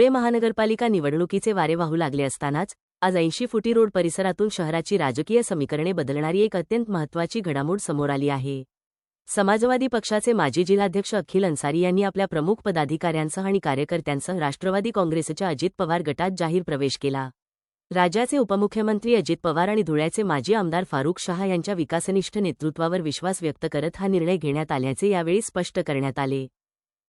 धुळे महानगरपालिका निवडणुकीचे वारे वाहू लागले असतानाच आज ऐंशी फुटी रोड परिसरातून शहराची राजकीय समीकरणे बदलणारी एक अत्यंत महत्त्वाची घडामोड समोर आली आहे. समाजवादी पक्षाचे माजी जिल्हाध्यक्ष अखिल अन्सारी यांनी आपल्या प्रमुख पदाधिकाऱ्यांसह आणि कार्यकर्त्यांसह राष्ट्रवादी काँग्रेसच्या अजित पवार गटात जाहीर प्रवेश केला. राज्याचे उपमुख्यमंत्री अजित पवार आणि धुळ्याचे माजी आमदार फारुख शहा यांच्या विकासनिष्ठ नेतृत्वावर विश्वास व्यक्त करत हा निर्णय घेण्यात आल्याचे यावेळी स्पष्ट करण्यात आले.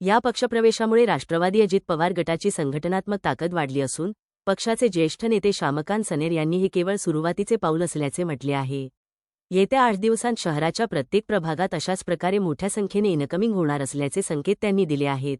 या पक्षप्रवेशामुळे राष्ट्रवादी अजित पवार गटाची संघटनात्मक ताकद वाढली असून पक्षाचे ज्येष्ठ नेते श्यामकांत सनेर यांनी हे केवळ सुरुवातीचे पाऊल असल्याचे म्हटले आहे. येत्या आठ दिवसांत शहराच्या प्रत्येक प्रभागात अशाच प्रकारे मोठ्या संख्येने इनकमिंग होणार असल्याचे संकेत त्यांनी दिले आहेत.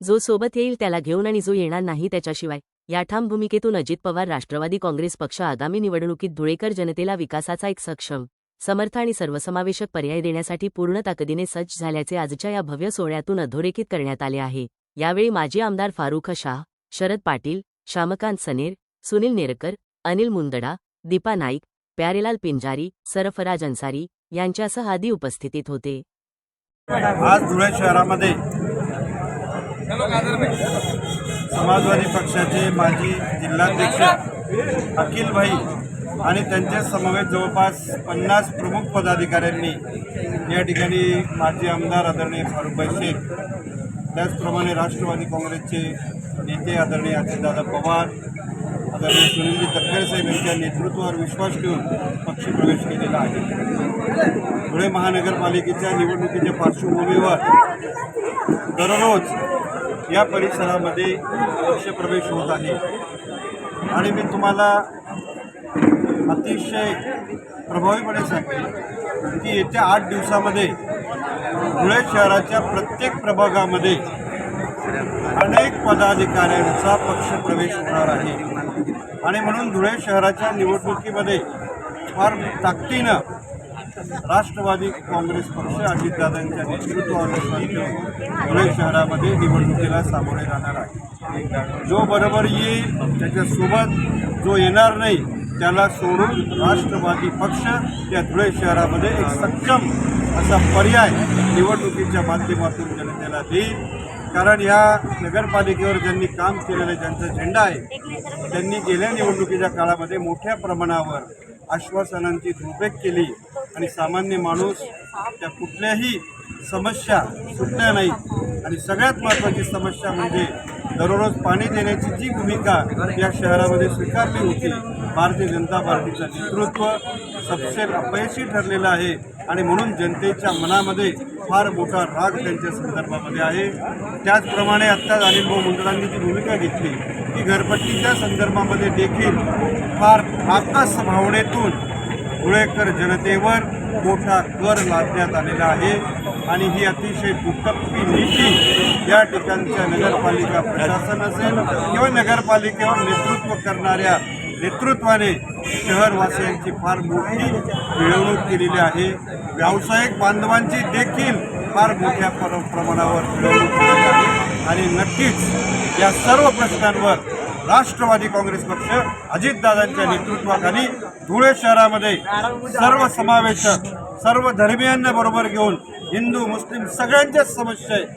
जो सोबत येईल त्याला घेऊन आणि जो येणार नाही त्याच्याशिवाय या ठाम भूमिकेतून अजित पवार राष्ट्रवादी काँग्रेस पक्ष आगामी निवडणुकीत धुळेकर जनतेला विकासाचा एक सक्षम समर्थ आणि सर्वसमावेशक पर्याय देण्यासाठी पूर्ण ताकदीने सज्ज झाल्याचे आजच्या या भव्य सोहळ्यातून अधोरेखित करण्यात आले आहे. यावेळी माजी आमदार फारुख शाह शरद पाटील श्यामकांत सनेर सुनील नेरकर अनिल मुंदडा दीपा नाईक प्यारेलाल पिंजारी सरफराज अन्सारी यांच्यासह आदी उपस्थितीत होते. आज धुळे शहरामध्ये समाजवादी पक्षाचे माजी जिल्हाध्यक्ष अखिल भाई आणि त्यांच्या समवेत जवळपास पन्नास प्रमुख पदाधिकाऱ्यांनी या ठिकाणी माजी आमदार आदरणीय फारुखभाई शेख त्याचप्रमाणे राष्ट्रवादी काँग्रेसचे नेते आदरणीय अजितदादा पवार आदरणीय सुनीलजी तटकरे साहेब यांच्या नेतृत्वावर विश्वास ठेवून पक्षप्रवेश केलेला आहे. धुळे महानगरपालिकेच्या निवडणुकीच्या पार्श्वभूमीवर दररोज या परिसरामध्ये पक्षप्रवेश होत आहे. आणि मी तुम्हाला अतिशय प्रभावीपणे सांगेन की येत्या आठ दिवसामध्ये धुळे शहराच्या प्रत्येक प्रभागामध्ये अनेक पदाधिकाऱ्यांचा पक्षप्रवेश होणार आहे. आणि म्हणून धुळे शहराच्या निवडणुकीमध्ये फार ताकदीनं राष्ट्रवादी काँग्रेस पक्ष अजितदादांच्या नेतृत्वानुसार धुळे शहरामध्ये निवडणुकीला सामोरे जाणार आहे. जो बरोबर येईल त्याच्यासोबत जो येणार नाही त्याला सोडून राष्ट्रवादी पक्ष या धुळे शहरामध्ये एक सक्षम असा पर्याय निवडणुकीच्या माध्यमातून जनतेला देईल. कारण या नगरपालिकेवर ज्यांनी काम केलेलं ज्यांचा झेंडा आहे त्यांनी गेल्या निवडणुकीच्या काळामध्ये मोठ्या प्रमाणावर आश्वासनांची धुळपेक केली. आणि सामान्य माणूस त्या कुठल्याही समस्या सुटल्या नाहीत आणि सगळ्यात महत्त्वाची समस्या म्हणजे दररोज पाणी देण्याची जी भूमिका या शहरामध्ये स्वीकारली होती भारतीय जनता पार्टीचं नेतृत्व सबसे अपयशी ठरलेलं आहे. आणि म्हणून जनतेच्या मनामध्ये फार मोठा राग त्यांच्या संदर्भामध्ये आहे. त्याचप्रमाणे आत्ताच अनिल भाऊ मंडळांनी जी भूमिका घेतली की घरपट्टीच्या संदर्भामध्ये देखील फार आकाश भावनेतून धुळेकर जनतेवर मोठा कर लादण्यात आलेला आहे. आणि ही अतिशय दुटप्पी नीती या ठिकाणच्या नगरपालिका प्रशासन असेल किंवा नगरपालिकेवर नेतृत्व करणाऱ्या नेतृत्वाने शहरवासियांची फार मोठी मिळवणूक केलेली आहे. व्यावसायिक बांधवांची देखील फार मोठ्या पर प्रमाणावर मिळवणूक केलेली आहे. आणि नक्कीच या सर्व प्रश्नांवर राष्ट्रवादी काँग्रेस पक्ष अजितदादांच्या नेतृत्वाखाली धुळे शहरामध्ये सर्व समावेशक सर्व धर्मियांना बरोबर घेऊन हिंदू मुस्लिम सगळ्यांच्याच समस्या आहेत.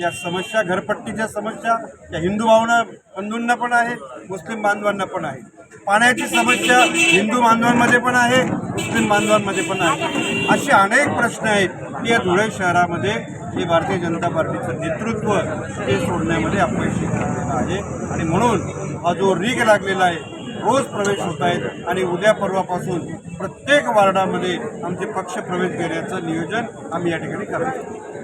या समस्या घरपट्टीच्या समस्या त्या हिंदू भावना बंधूंना पण आहे मुस्लिम बांधवांना पण आहे. पाण्याची समस्या हिंदू बांधवांमध्ये पण आहे मुस्लिम बांधवांमध्ये पण आहे. असे अनेक प्रश्न आहेत की या धुळे शहरामध्ये हे भारतीय जनता पार्टीचं नेतृत्व ते सोडण्यामध्ये अपयशी ठरलेलं आहे. आणि म्हणून हा जो रीग लागलेला आहे रोज प्रवेश होत आहेत आणि उद्या परवापासून प्रत्येक वार्डामध्ये आमचे पक्ष प्रवेश घेण्याचं नियोजन आम्ही या ठिकाणी करत आहोत.